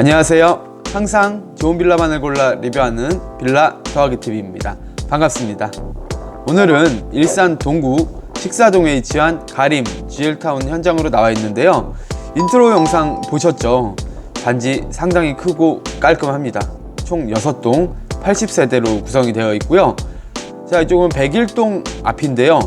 안녕하세요. 항상 좋은 빌라만을 골라 리뷰하는 빌라 더하기 TV입니다. 반갑습니다. 오늘은 일산 동구 식사동에 위치한 가림 GL타운 현장으로 나와 있는데요. 인트로 영상 보셨죠? 단지 상당히 크고 깔끔합니다. 총 6동 80세대로 구성이 되어 있고요. 자, 이쪽은 101동 앞인데요.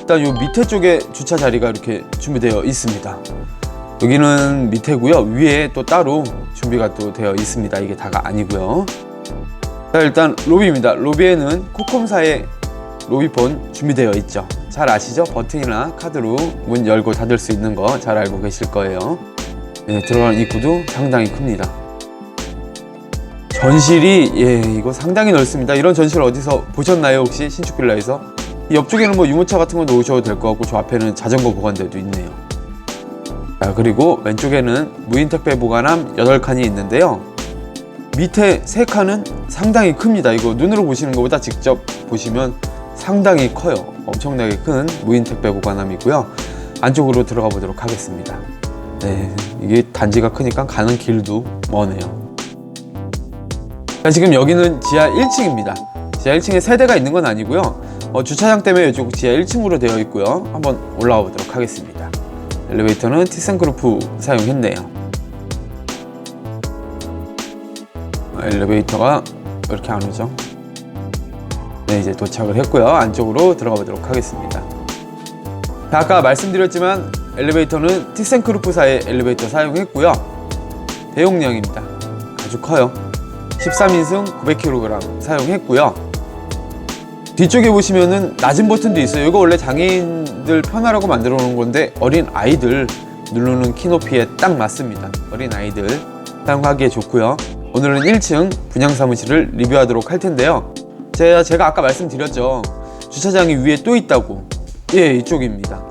일단 요 밑에 쪽에 주차 자리가 이렇게 준비되어 있습니다. 여기는 밑에고요. 위에 또 따로 준비가 또 되어 있습니다. 이게 다가 아니고요. 자, 일단 로비입니다. 로비에는 코컴사의 로비폰 준비되어 있죠. 잘 아시죠? 버튼이나 카드로 문 열고 닫을 수 있는 거 잘 알고 계실 거예요. 네, 들어가는 입구도 상당히 큽니다. 전실이 예 이거 상당히 넓습니다. 이런 전실 어디서 보셨나요 혹시 신축 빌라에서? 이 옆쪽에는 뭐 유모차 같은 거 놓으셔도 될 것 같고 저 앞에는 자전거 보관대도 있네요. 자 그리고 왼쪽에는 무인 택배 보관함 8칸이 있는데요. 밑에 세 칸은 상당히 큽니다. 이거 눈으로 보시는 것보다 직접 보시면 상당히 커요. 엄청나게 큰 무인 택배 보관함이고요. 안쪽으로 들어가 보도록 하겠습니다. 네, 이게 단지가 크니까 가는 길도 머네요. 자, 지금 여기는 지하 1층입니다. 지하 1층에 세대가 있는 건 아니고요. 어, 주차장 때문에 이쪽 지하 1층으로 되어 있고요. 한번 올라가 보도록 하겠습니다. 엘리베이터는 티센그루프 사용했네요. 어, 엘리베이터가 왜 이렇게 안 오죠? 네, 이제 도착을 했고요. 안쪽으로 들어가 보도록 하겠습니다. 자, 아까 말씀드렸지만 엘리베이터는 티센크루프사의 엘리베이터 사용했고요. 대용량입니다. 아주 커요. 13인승 900kg 사용했고요. 뒤쪽에 보시면은 낮은 버튼도 있어요. 이거 원래 장애인들 편하라고 만들어 놓은 건데 어린 아이들 누르는 키 높이에 딱 맞습니다. 어린 아이들 사용하기에 좋고요. 오늘은 1층 분양 사무실을 리뷰하도록 할 텐데요. 제가, 제가 아까 말씀드렸죠. 주차장이 위에 또 있다고. 예, 이쪽입니다.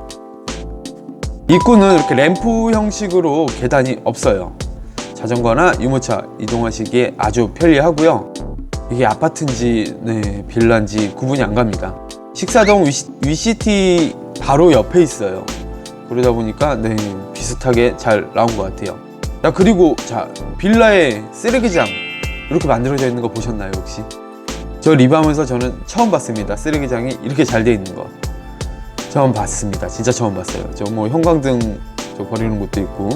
입구는 이렇게 램프 형식으로 계단이 없어요. 자전거나 유모차 이동하시기에 아주 편리하고요. 이게 아파트인지 네, 빌라인지 구분이 안 갑니다. 식사동 위시, 위시 티 바로 옆에 있어요. 그러다 보니까 네, 비슷하게 잘 나온 것 같아요. 자 그리고 자 빌라에 쓰레기장 이렇게 만들어져 있는 거 보셨나요 혹시? 저 리뷰하면서 저는 처음 봤습니다. 쓰레기장이 이렇게 잘 돼 있는 거 처음 봤습니다. 진짜 처음 봤어요. 저 뭐 형광등 저 버리는 곳도 있고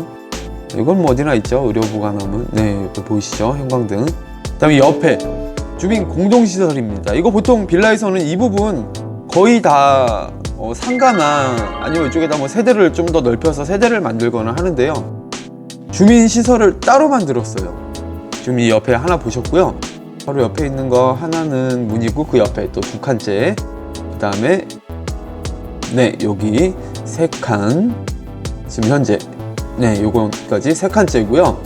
이건 뭐 어디나 있죠 의료 보관함은 네 옆에 보이시죠 형광등 그다음에 옆에 주민 공동시설입니다. 이거 보통 빌라에서는 이 부분 거의 다 어, 상가나 아니면 이쪽에다 뭐 세대를 좀 더 넓혀서 세대를 만들거나 하는데요. 주민 시설을 따로 만들었어요. 지금 이 옆에 하나 보셨고요. 바로 옆에 있는 거 하나는 문이고 그 옆에 또 두 칸째. 그 다음에 네 여기 세 칸. 지금 현재 네, 요거까지 세 칸째고요.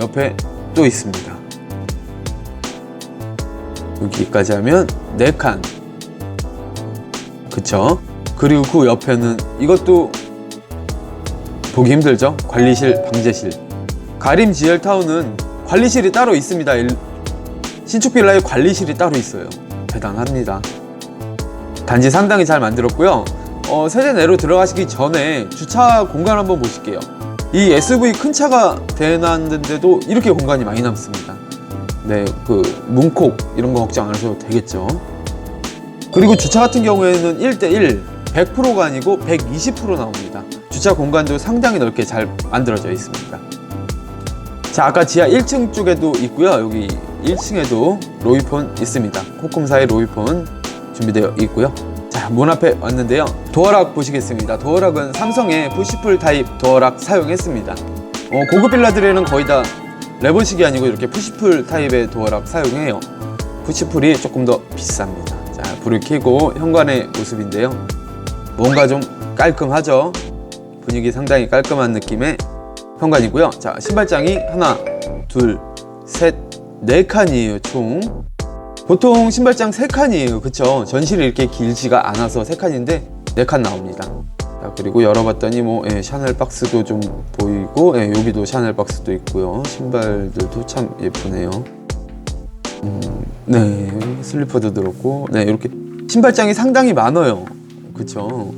옆에 또 있습니다. 여기까지 하면 네 칸. 그쵸? 그리고 그 옆에는 이것도 보기 힘들죠? 관리실, 방제실. 가림 GL타운은 관리실이 따로 있습니다. 일- 신축 빌라에 관리실이 따로 있어요. 대단합니다. 단지 상당히 잘 만들었고요. 어, 세대 내로 들어가시기 전에 주차 공간 한번 보실게요. 이 SUV 큰 차가 대놨는데도 이렇게 공간이 많이 남습니다. 네, 그 문콕 이런 거 걱정 안 하셔도 되겠죠. 그리고 주차 같은 경우에는 1대1 100%가 아니고 120% 나옵니다. 주차 공간도 상당히 넓게 잘 만들어져 있습니다. 자, 아까 지하 1층 쪽에도 있고요. 여기 1층에도 로이폰 있습니다. 코콤사의 로이폰 준비되어 있고요. 자, 문 앞에 왔는데요. 도어락 보시겠습니다. 도어락은 삼성의 푸시풀 타입 도어락 사용했습니다. 어, 고급 빌라들에는 거의 다 레버식이 아니고 이렇게 푸시풀 타입의 도어락 사용해요. 푸시풀이 조금 더 비쌉니다. 자, 불을 켜고 현관의 모습인데요. 뭔가 좀 깔끔하죠? 분위기 상당히 깔끔한 느낌의 현관이고요. 자, 신발장이 하나, 둘, 셋, 네 칸이에요, 총. 보통 신발장 3칸이에요 그쵸 전실이 이렇게 길지가 않아서 3칸인데 4칸 나옵니다 자 그리고 열어봤더니 뭐 예, 샤넬 박스도 좀 보이고 예, 여기도 샤넬 박스도 있고요 신발들도 참 예쁘네요 음, 네 슬리퍼도 들었고 네 이렇게 신발장이 상당히 많아요 그쵸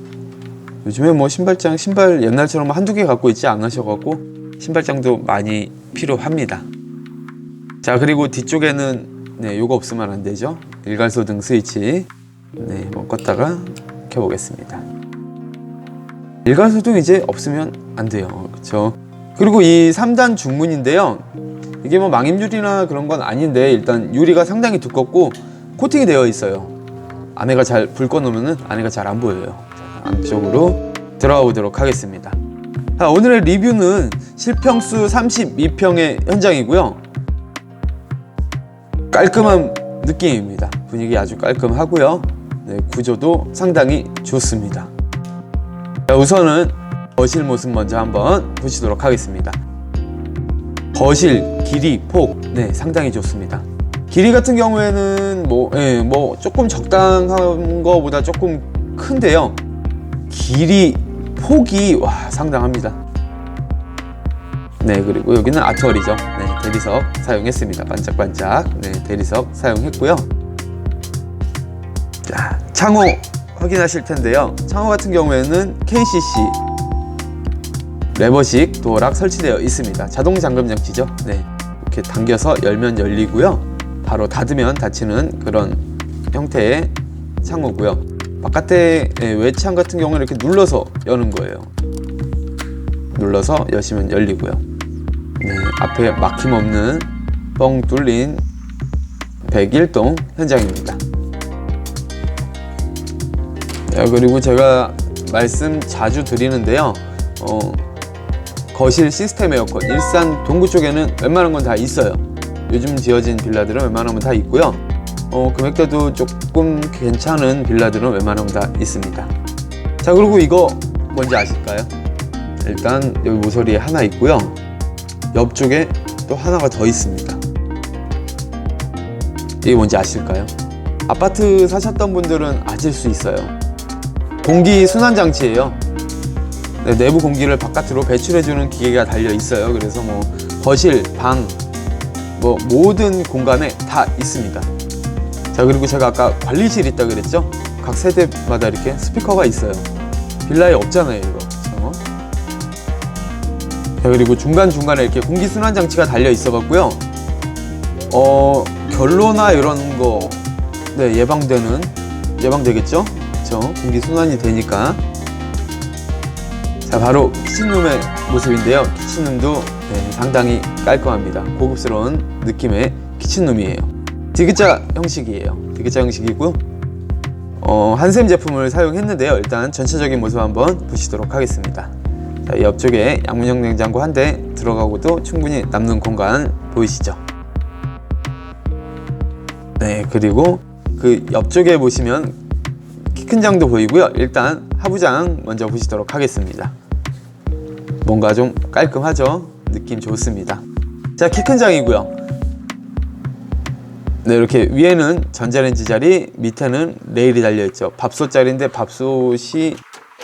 요즘에 뭐 신발장 신발 옛날처럼 한두 개 갖고 있지 않으셔갖고 신발장도 많이 필요합니다. 자 그리고 뒤쪽에는 네 요거 없으면 안 되죠. 일괄소등 스위치 네 한번 껐다가 켜보겠습니다. 일괄소등 이제 없으면 안 돼요. 그렇죠? 그리고 이 3단 중문인데요. 이게 뭐 망임유리나 그런 건 아닌데 일단 유리가 상당히 두껍고 코팅이 되어 있어요. 안에가 잘 불 꺼놓으면은 안에가 잘 안 보여요. 자, 안쪽으로 들어가 보도록 하겠습니다. 자, 오늘의 리뷰는 실평수 32평의 현장이고요. 깔끔한 느낌입니다. 분위기 아주 깔끔하고요. 네, 구조도 상당히 좋습니다. 자, 우선은 거실 모습 먼저 한번 보시도록 하겠습니다. 거실 길이 폭, 네 상당히 좋습니다. 길이 같은 경우에는 뭐, 예, 뭐 조금 적당한 거보다 조금 큰데요. 길이 폭이 와 상당합니다. 네 그리고 여기는 아트월이죠. 네 대리석 사용했습니다. 반짝반짝. 네 대리석 사용했고요. 자 창호 확인하실 텐데요. 창호 같은 경우에는 KCC 레버식 도어락 설치되어 있습니다. 자동 잠금 장치죠. 네 이렇게 당겨서 열면 열리고요. 바로 닫으면 닫히는 그런 형태의 창호고요. 바깥에 예, 외창 같은 경우는 이렇게 눌러서 여는 거예요. 눌러서 여시면 열리고요. 네, 앞에 막힘없는 뻥 뚫린 101동 현장입니다. 자, 그리고 제가 말씀 자주 드리는데요. 어, 거실 시스템 에어컨 일산 동구 쪽에는 웬만한 건 다 있어요. 요즘 지어진 빌라들은 웬만하면 다 있고요. 어, 금액대도 조금 괜찮은 빌라들은 웬만하면 다 있습니다. 자, 그리고 이거 뭔지 아실까요? 일단 여기 모서리에 하나 있고요. 옆쪽에 또 하나가 더 있습니다. 이게 뭔지 아실까요? 아파트 사셨던 분들은 아실 수 있어요. 공기 순환 장치예요. 네, 내부 공기를 바깥으로 배출해주는 기계가 달려 있어요. 그래서 뭐 거실, 방, 뭐 모든 공간에 다 있습니다. 자 그리고 제가 아까 관리실 있다 그랬죠? 각 세대마다 이렇게 스피커가 있어요. 빌라에 없잖아요 이거. 그쵸? 자 그리고 중간 중간에 이렇게 공기 순환 장치가 달려 있어갖고요. 어 결로나 이런 거 네, 예방되는 예방되겠죠? 그렇죠? 공기 순환이 되니까. 자 바로 키친룸의 모습인데요. 키친룸도 네, 상당히 깔끔합니다. 고급스러운 느낌의 키친룸이에요. 디귿자 형식이에요. 디귿자 형식이고요. 어, 한샘 제품을 사용했는데요. 일단 전체적인 모습 한번 보시도록 하겠습니다. 자, 이 옆쪽에 양문형 냉장고 한 대 들어가고도 충분히 남는 공간 보이시죠? 네, 그리고 그 옆쪽에 보시면 키 큰 장도 보이고요. 일단 하부장 먼저 보시도록 하겠습니다. 뭔가 좀 깔끔하죠? 느낌 좋습니다. 자, 키 큰 장이고요. 네, 이렇게 위에는 전자레인지 자리, 밑에는 레일이 달려 있죠. 밥솥 자리인데 밥솥이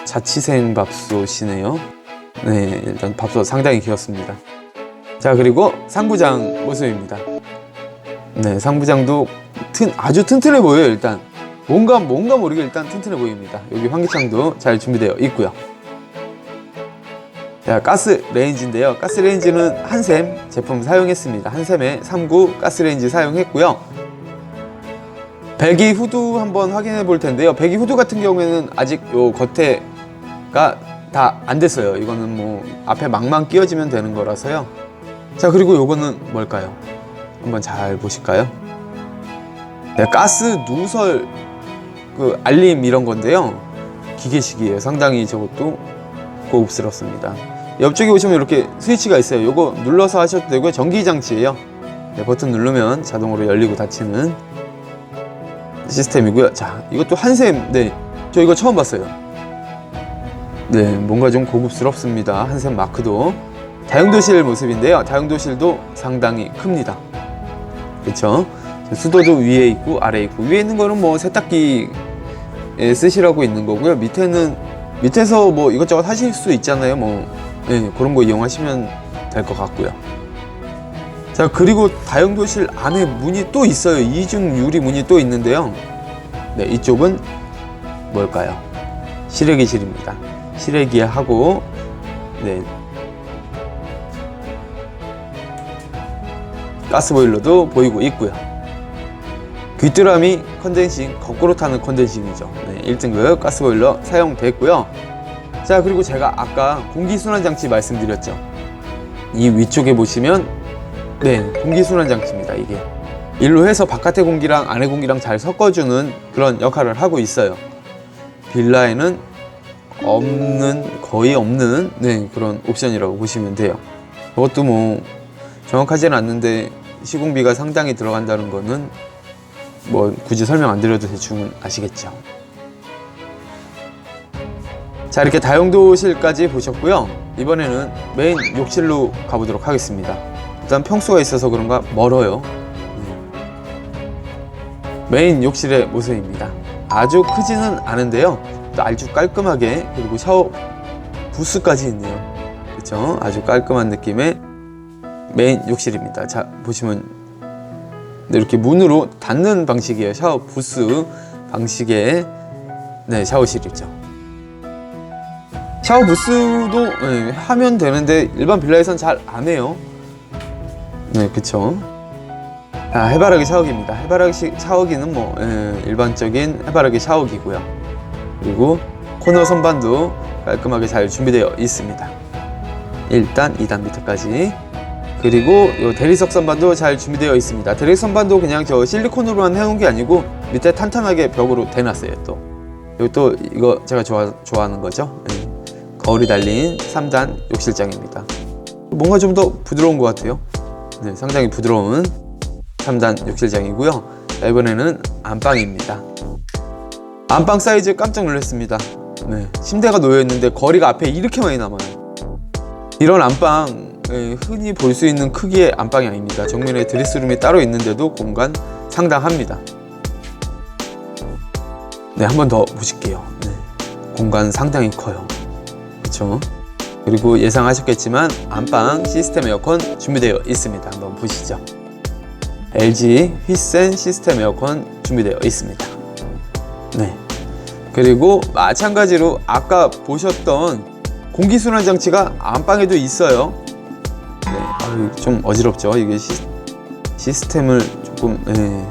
자취생 밥솥이네요. 네, 일단 밥솥 상당히 귀엽습니다. 자, 그리고 상부장 모습입니다. 네, 상부장도 튼, 아주 튼튼해 보여요, 일단. 뭔가, 뭔가 모르게 일단 튼튼해 보입니다. 여기 환기창도 잘 준비되어 있고요. 자, 가스 레인지인데요. 가스 레인지는 한샘 제품 사용했습니다. 한샘의 3구 가스 레인지 사용했고요. 배기 후드 한번 확인해 볼 텐데요. 배기 후드 같은 경우에는 아직 요 겉에가 다 안 됐어요. 이거는 뭐 앞에 막만 끼워지면 되는 거라서요. 자, 그리고 요거는 뭘까요? 한번 잘 보실까요? 네, 가스 누설 그 알림 이런 건데요. 기계식이에요. 상당히 저것도 고급스럽습니다. 옆쪽에 보시면 이렇게 스위치가 있어요. 이거 눌러서 하셔도 되고요. 전기 장치예요. 네, 버튼 누르면 자동으로 열리고 닫히는 시스템이고요. 자, 이것도 한샘. 네, 저 이거 처음 봤어요. 네, 뭔가 좀 고급스럽습니다. 한샘 마크도 다용도실 모습인데요. 다용도실도 상당히 큽니다. 그렇죠? 수도도 위에 있고 아래에 있고 위에 있는 거는 뭐 세탁기에 쓰시라고 있는 거고요. 밑에는 밑에서 뭐 이것저것 하실 수 있잖아요. 뭐 네, 그런 거 이용하시면 될 것 같고요. 자 그리고 다용도실 안에 문이 또 있어요. 이중 유리 문이 또 있는데요. 네 이쪽은 뭘까요? 실외기실입니다. 실외기하고 네 가스보일러도 보이고 있고요. 귀뚜라미 컨덴싱 거꾸로 타는 컨덴싱이죠. 네, 1등급 가스보일러 사용됐고요. 자 그리고 제가 아까 공기순환 장치 말씀드렸죠. 이 위쪽에 보시면 네 공기순환 장치입니다. 이게 일로 해서 바깥의 공기랑 안의 공기랑 잘 섞어주는 그런 역할을 하고 있어요. 빌라에는 없는 거의 없는 네 그런 옵션이라고 보시면 돼요. 그것도 뭐 정확하지는 않는데 시공비가 상당히 들어간다는 거는 뭐 굳이 설명 안 드려도 대충 아시겠죠. 자 이렇게 다용도실까지 보셨고요. 이번에는 메인 욕실로 가보도록 하겠습니다. 일단 평수가 있어서 그런가 멀어요. 네. 메인 욕실의 모습입니다. 아주 크지는 않은데요. 또 아주 깔끔하게 그리고 샤워 부스까지 있네요. 그렇죠? 아주 깔끔한 느낌의 메인 욕실입니다. 자 보시면 네, 이렇게 문으로 닫는 방식이에요. 샤워 부스 방식의 네, 샤워실이죠. 샤워 부스도 네, 하면 되는데 일반 빌라에선 잘 안 해요. 네, 그쵸. 아, 해바라기 샤워기입니다. 해바라기 시- 샤워기는 뭐 예, 일반적인 해바라기 샤워기고요. 그리고 코너 선반도 깔끔하게 잘 준비되어 있습니다. 1단, 2단 밑에까지. 그리고 요 대리석 선반도 잘 준비되어 있습니다. 대리석 선반도 그냥 저 실리콘으로만 해놓은 게 아니고 밑에 탄탄하게 벽으로 대놨어요 또. 그리고 또 이거 제가 좋아, 좋아하는 거죠. 예. 거울이 달린 3단 욕실장입니다. 뭔가 좀 더 부드러운 것 같아요. 네, 상당히 부드러운 3단 욕실장이고요. 자, 이번에는 안방입니다. 안방 사이즈 깜짝 놀랐습니다. 네, 침대가 놓여 있는데 거리가 앞에 이렇게 많이 남아요. 이런 안방 예, 흔히 볼 수 있는 크기의 안방이 아닙니다. 정면에 드레스룸이 따로 있는데도 공간 상당합니다. 네, 한 번 더 보실게요. 네, 공간 상당히 커요. 그렇죠? 그리고 예상하셨겠지만 안방 시스템 에어컨 준비되어 있습니다. 한번 보시죠. LG 휘센 시스템 에어컨 준비되어 있습니다. 네. 그리고 마찬가지로 아까 보셨던 공기순환 장치가 안방에도 있어요. 네, 아유, 좀 어지럽죠. 이게 시, 시스템을 조금 네,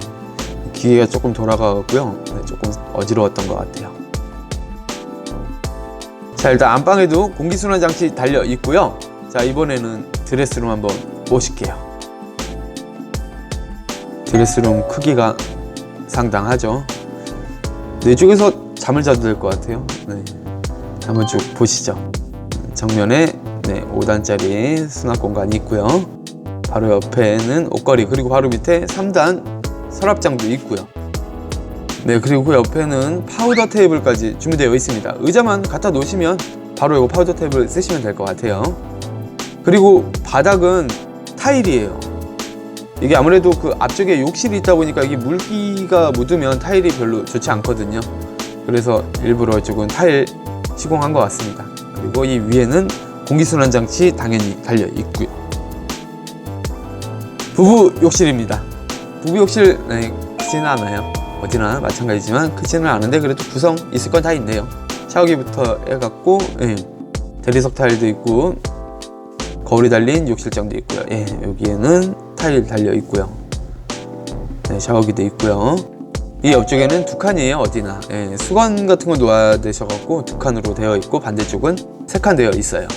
기계가 조금 돌아가고요. 네, 조금 어지러웠던 것 같아요. 자 일단 안방에도 공기순환 장치 달려 있고요. 자 이번에는 드레스룸 한번 보실게요. 드레스룸 크기가 상당하죠. 네, 이쪽에서 잠을 자도 될 것 같아요. 네. 한번 쭉 보시죠. 정면에 네, 5단짜리 수납 공간이 있고요. 바로 옆에는 옷걸이 그리고 바로 밑에 3단 서랍장도 있고요. 네 그리고 그 옆에는 파우더 테이블까지 준비되어 있습니다. 의자만 갖다 놓으시면 바로 이거 파우더 테이블 쓰시면 될 것 같아요. 그리고 바닥은 타일이에요. 이게 아무래도 그 앞쪽에 욕실이 있다 보니까 이게 물기가 묻으면 타일이 별로 좋지 않거든요. 그래서 일부러 이쪽은 타일 시공한 것 같습니다. 그리고 이 위에는 공기순환 장치 당연히 달려 있고요. 부부 욕실입니다. 부부 욕실 네, 크지는 않아요. 어디나 마찬가지지만 크지는 않은데 그래도 구성 있을 건 다 있네요. 샤워기부터 해갖고 예, 대리석 타일도 있고 거울이 달린 욕실장도 있고요. 예, 여기에는 타일 달려 있고요. 네, 샤워기도 있고요. 이 옆쪽에는 두 칸이에요. 어디나 예, 수건 같은 거 놓아야 되셔갖고 두 칸으로 되어 있고 반대쪽은 세 칸 되어 있어요.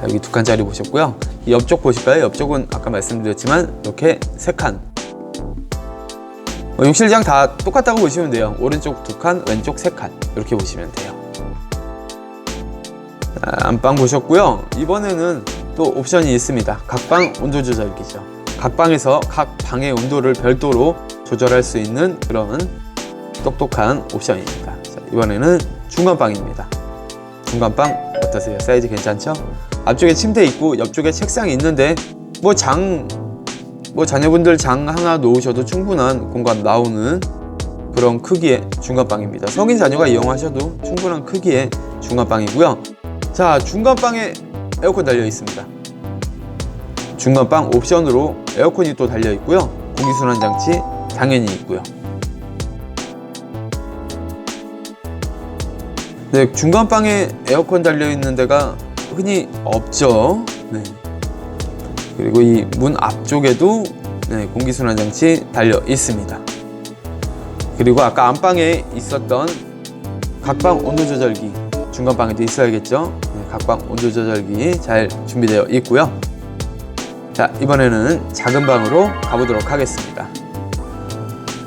자, 여기 두 칸짜리 보셨고요. 이 옆쪽 보실까요? 옆쪽은 아까 말씀드렸지만 이렇게 세 칸. 어, 욕실장 다 똑같다고 보시면 돼요. 오른쪽 두 칸, 왼쪽 세 칸. 이렇게 보시면 돼요. 자, 안방 보셨고요. 이번에는 또 옵션이 있습니다. 각방 온도 조절기죠. 각 방에서 각 방의 온도를 별도로 조절할 수 있는 그런 똑똑한 옵션입니다. 자, 이번에는 중간방입니다. 중간방 어떠세요? 사이즈 괜찮죠? 앞쪽에 침대 있고 옆쪽에 책상이 있는데 뭐 장 뭐 자녀분들 장 하나 놓으셔도 충분한 공간 나오는 그런 크기의 중간방입니다. 성인 자녀가 이용하셔도 충분한 크기의 중간방이고요. 자, 중간방에 에어컨 달려 있습니다. 중간방 옵션으로 에어컨이 또 달려 있고요. 공기순환 장치 당연히 있고요. 네, 중간방에 에어컨 달려 있는 데가 흔히 없죠. 네. 그리고 이 문 앞쪽에도 네, 공기순환 장치 달려 있습니다. 그리고 아까 안방에 있었던 각방 온도 조절기 중간 방에도 있어야겠죠. 네, 각방 온도 조절기 잘 준비되어 있고요. 자 이번에는 작은 방으로 가보도록 하겠습니다.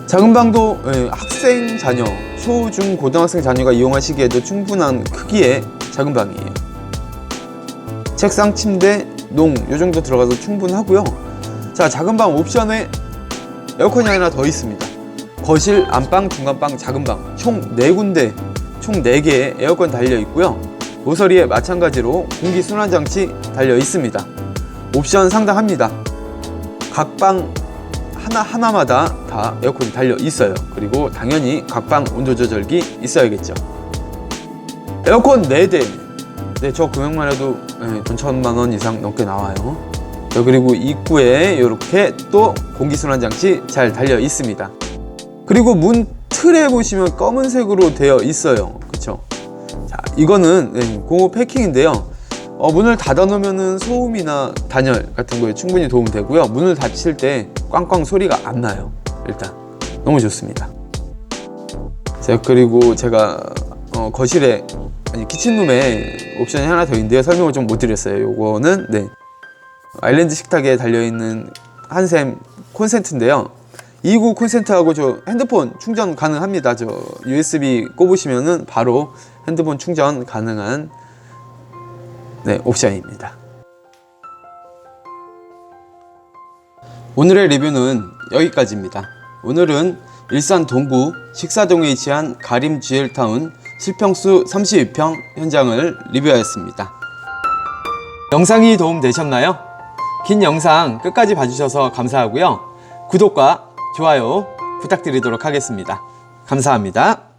작은 방도 예, 학생 자녀, 초, 중, 고등학생 자녀가 이용하시기에도 충분한 크기의 작은 방이에요. 책상, 침대, 농, 요 정도 들어가서 충분하고요. 자, 작은 방 옵션에 에어컨이 하나 더 있습니다. 거실, 안방, 중간방, 작은 방 총 4군데, 총 4개의 에어컨 달려 있고요. 모서리에 마찬가지로 공기 순환 장치 달려 있습니다. 옵션 상당합니다. 각 방 하나 하나마다 다 에어컨이 달려 있어요. 그리고 당연히 각 방 온도 조절기 있어야겠죠. 에어컨 4대. 네, 저 금액만 해도 네, 돈 천만 원 이상 넘게 나와요. 자, 그리고 입구에 이렇게 또 공기순환 장치 잘 달려 있습니다. 그리고 문 틀에 보시면 검은색으로 되어 있어요. 그쵸? 자, 이거는 네, 공호 패킹인데요. 어, 문을 닫아 놓으면 소음이나 단열 같은 거에 충분히 도움 되고요. 문을 닫힐 때 꽝꽝 소리가 안 나요. 일단 너무 좋습니다. 자 그리고 제가 어, 거실에 아니 키친룸에 옵션이 하나 더 있는데요. 설명을 좀 못 드렸어요. 요거는 네 아일랜드 식탁에 달려 있는 한샘 콘센트인데요. 2구 콘센트하고 저 핸드폰 충전 가능합니다. 저 USB 꼽으시면은 바로 핸드폰 충전 가능한 네, 옵션입니다. 오늘의 리뷰는 여기까지입니다. 오늘은 일산 동구 식사동에 위치한 가림 GL타운 실평수 32평 현장을 리뷰하였습니다. 영상이 도움되셨나요? 긴 영상 끝까지 봐주셔서 감사하고요. 구독과 좋아요 부탁드리도록 하겠습니다. 감사합니다.